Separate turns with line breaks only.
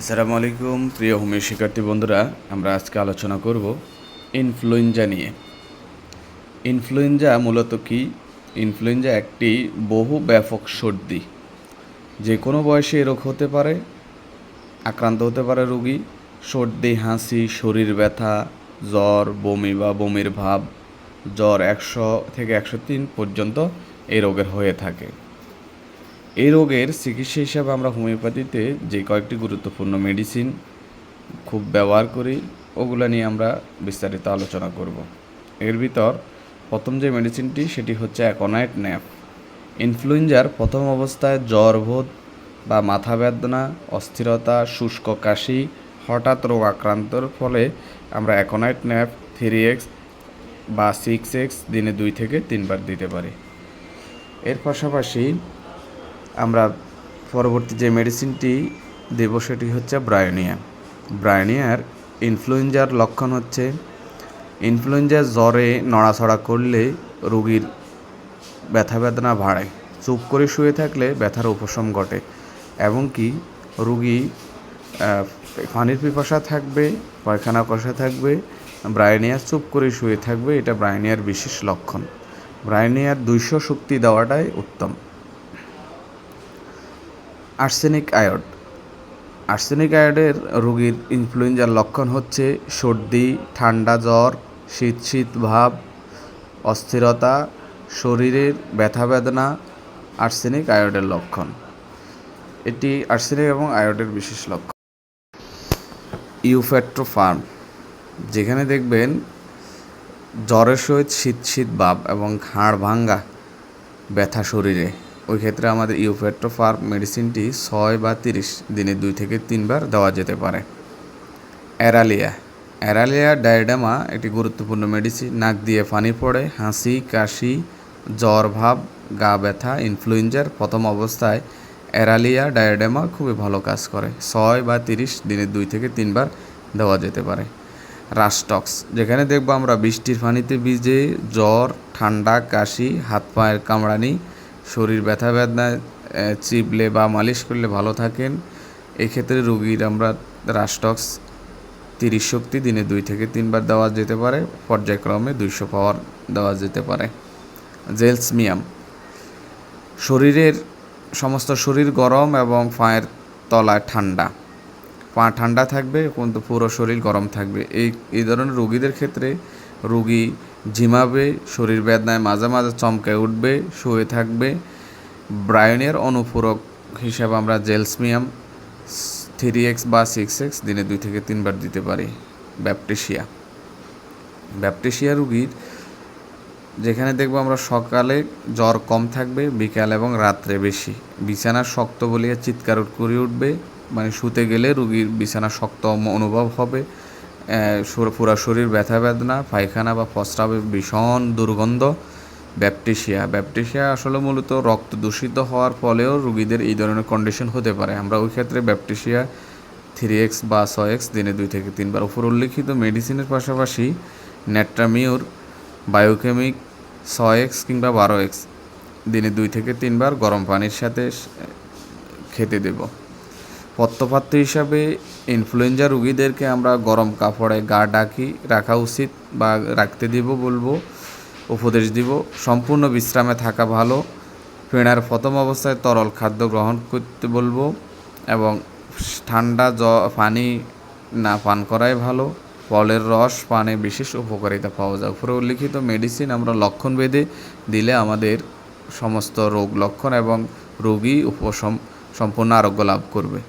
আসসালামু আলাইকুম, প্রিয় হোমিও শিক্ষার্থী বন্ধুরা, আমরা আজকে আলোচনা করব ইনফ্লুয়েঞ্জা নিয়ে। ইনফ্লুয়েঞ্জা মূলত কি? ইনফ্লুয়েঞ্জা একটি বহু ব্যাপক সর্দি। যে কোনো বয়সে এ রোগ হতে পারে, আক্রান্ত হতে পারে রোগী। সর্দি, হাসি, শরীর ব্যথা, জ্বর, বমি বা বমির ভাব, জ্বর একশো থেকে একশো তিন পর্যন্ত এই রোগের হয়ে থাকে। এই রোগের চিকিৎসা হিসাবে আমরা হোমিওপ্যাথিতে যে কয়েকটি গুরুত্বপূর্ণ মেডিসিন খুব ব্যবহার করি, ওগুলো নিয়ে আমরা বিস্তারিত আলোচনা করব। এর ভিতর প্রথম যে মেডিসিনটি সেটি হচ্ছে অ্যাকোনাইট ন্যাপ ইনফ্লুয়েঞ্জার প্রথম অবস্থায় জ্বর, বোধ বা মাথা বেদনা, অস্থিরতা, শুষ্ক কাশি, হঠাৎ রোগ আক্রান্তর ফলে আমরা অ্যাকোনাইট ন্যাপ থ্রি এক্স বা সিক্স এক্স দিনে দুই থেকে তিনবার দিতে পারি। এর পাশাপাশি আমরা পরবর্তী যে মেডিসিনটি দেব সেটি হচ্ছে ব্রায়োনিয়া। ব্রায়োনিয়ার ইনফ্লুয়েঞ্জার লক্ষণ হচ্ছে ইনফ্লুয়েঞ্জার জ্বরে নড়াচড়া করলে রোগীর ব্যথা বেদনা বাড়ে। চুপ করে শুয়ে থাকলে ব্যথার উপশম ঘটে এবং কি রুগী পানির পিপাসা থাকবে, পায়খানা কষা থাকবে ব্রায়োনিয়ার চুপ করে শুয়ে থাকবে, এটা ব্রায়নিয়ার বিশেষ লক্ষণ। ব্রায়োনিয়ার দুইশো শক্তি দেওয়াটাই উত্তম। আর্সেনিক আয়োড। আর্সেনিক আয়োডের রোগীর ইনফ্লুয়েঞ্জার লক্ষণ হচ্ছে সর্দি, ঠান্ডা জ্বর, শীত শীত ভাব, অস্থিরতা, শরীরের ব্যথা বেদনা, আর্সেনিক আয়োডের লক্ষণ। এটি আর্সেনিক এবং আয়োডের বিশেষ লক্ষণ। ইউফেট্রোফার্ম যেখানে দেখবেন জ্বরের সহিত শীত শীত ভাব এবং হাড় ভাঙ্গা ব্যথা শরীরে। ওই ক্ষেত্রে আমাদের ইউফেট্রোফার মেডিসিনটি ছয় বা তিরিশ দিনে দুই থেকে তিনবার দেওয়া যেতে পারে। অ্যারালিয়া। অ্যারালিয়া ডায়ডামা একটি গুরুত্বপূর্ণ মেডিসিন। নাক দিয়ে পানি পড়ে, হাসি, কাশি, জ্বর, ভাব, গা ব্যথা, ইনফ্লুয়েঞ্জার প্রথম অবস্থায় অ্যারালিয়া ডায়ডামা খুবই ভালো কাজ করে। ছয় বা তিরিশ দিনে দুই থেকে তিনবার দেওয়া যেতে পারে। রাস্টক্স যেখানে দেখব আমরা বৃষ্টির পানিতে ভিজে জ্বর, ঠান্ডা, কাশি হাত পায়ের কামড়ানি শরীর ব্যথা বেদনায় চিপলে বা মালিশ করলে ভালো থাকেন। এক্ষেত্রে রুগীর আমরা রাস্টক্স তিরিশ শক্তি দিনে দুই থেকে তিনবার দেওয়া যেতে পারে, পর্যায়ক্রমে দুইশো পাওয়ার দেওয়া যেতে পারে। জেলসমিয়াম শরীরের সমস্ত শরীর গরম এবং পায়ের তলায় ঠান্ডা। পা ঠান্ডা থাকবে, কিন্তু পুরো শরীর গরম থাকবে। এই এই ধরনের রোগীদের ক্ষেত্রে রোগী ঝিমাবে শরীর বেদনায় মাঝে মাঝে চমকে উঠবে, শুয়ে থাকবে। ব্রায়নের অনুপূরক হিসাবে আমরা জেলসমিয়াম থ্রি এক্স বা সিক্স এক্স দিনে দুই থেকে তিনবার দিতে পারি। ব্যাপটেশিয়া। ব্যাপটেশিয়া রুগীর, যেখানে দেখব আমরা সকালে জ্বর কম থাকবে, বিকাল এবং রাত্রে বেশি। বিছানা শক্ত বলিয়া চিৎকার করে উঠবে মানে শুতে গেলে রুগীর বিছানা শক্ত অনুভব হবে। পুরা শরীর ব্যথা বেদনা, পায়খানা বা প্রস্রাবে ভীষণ দুর্গন্ধ। ব্যাপটেশিয়া ব্যাপটেশিয়া আসলে মূলত রক্ত দূষিত হওয়ার ফলেও রুগীদের এই ধরনের কন্ডিশন হতে পারে। আমরা ওই ক্ষেত্রে ব্যাপটেশিয়া থ্রি এক্স বা ছয় এক্স দিনে দুই থেকে তিনবার। উপর উল্লিখিত মেডিসিনের পাশাপাশি নেট্রামিউর, বায়োকেমিক ছয় এক্স কিংবা বারো এক্স দিনে দুই থেকে তিনবার গরম পানির সাথে খেতে দেব। পত্রপাত্র হিসাবে ইনফ্লুয়েঞ্জা রুগীদেরকে আমরা গরম কাপড়ে গা ডাকি রাখা উচিত বা রাখতে দিব বলব, উপদেশ দিব। সম্পূর্ণ বিশ্রামে থাকা ভালো। ফেনার প্রথম অবস্থায় তরল খাদ্য গ্রহণ করতে বলব এবং ঠান্ডা জ, পানি না পান করাই ভালো। ফলের রস, পানে বিশেষ উপকারিতা পাওয়া যায়। উপরে উল্লিখিত মেডিসিন আমরা লক্ষণ বেঁধে দিলে আমাদের সমস্ত রোগ লক্ষণ এবং রোগী উপশম সম্পূর্ণ আরোগ্য লাভ করবে।